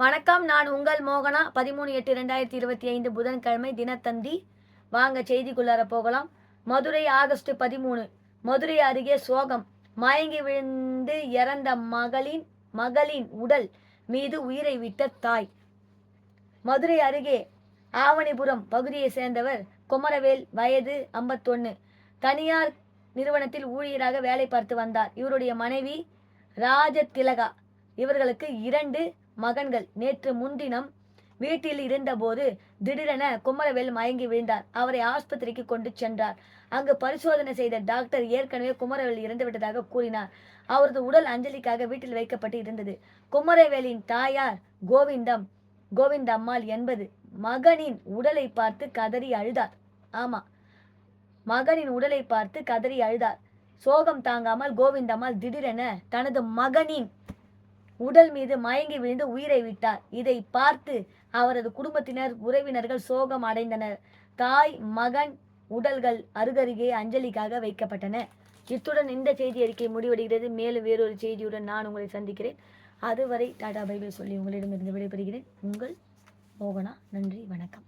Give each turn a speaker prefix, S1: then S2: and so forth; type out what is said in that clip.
S1: வணக்கம் நான் உங்கள் மோகனா. பதிமூணு எட்டு ரெண்டாயிரத்தி இருபத்தி ஐந்து புதன்கிழமை தினத்தந்தி. வாங்க செய்திக்குள்ளார போகலாம். மதுரை ஆகஸ்ட் பதிமூணு. மதுரை அருகே சோகம். மயங்கி விழுந்து இறந்த மகளின் மகளின் உடல் மீது உயிரை விட்ட தாய். மதுரை அருகே ஆவணிபுரம் பகுதியை சேர்ந்தவர் குமரவேல் வயது ஐம்பத்தொன்னு. தனியார் நிறுவனத்தில் ஊழியராக வேலை பார்த்து வந்தார். இவருடைய மனைவி ராஜதிலகா. இவர்களுக்கு இரண்டு மகன்கள் நேற்று முன்தினம் வீட்டில் இருந்தபோது திடீரென குமரவேல் மயங்கி விழுந்தார். அவரை ஆஸ்பத்திரிக்கு கொண்டு சென்றார். அங்கு பரிசோதனை செய்த டாக்டர் ஏற்கனவே குமரவேல் இறந்துவிட்டதாக கூறினார். அவரது உடல் அஞ்சலிக்காக வீட்டில் வைக்கப்பட்டு இருந்தது. குமரவேலின் தாயார் கோவிந்தம் கோவிந்தம்மாள் என்பது மகனின் உடலை பார்த்து கதறி அழுதார். ஆமா மகனின் உடலை பார்த்து கதறி அழுதார். சோகம் தாங்காமல் கோவிந்தம்மாள் திடீரென தனது மகனின் உடல் மீது மயங்கி விழுந்து உயிரை விட்டார். இதை பார்த்து அவரது குடும்பத்தினர் உறவினர்கள் சோகம் அடைந்தனர். தாய் மகன் உடல்கள் அருகருகே அஞ்சலிக்காக வைக்கப்பட்டன. இத்துடன் இந்த செய்தி அறிக்கை முடிவடைகிறது. மேலும் வேறொரு செய்தியுடன் நான் உங்களை சந்திக்கிறேன். அதுவரை டாடா பைபிள் சொல்லி உங்களிடமிருந்து விடைபெறுகிறேன். உங்கள் மோகனா. நன்றி. வணக்கம்.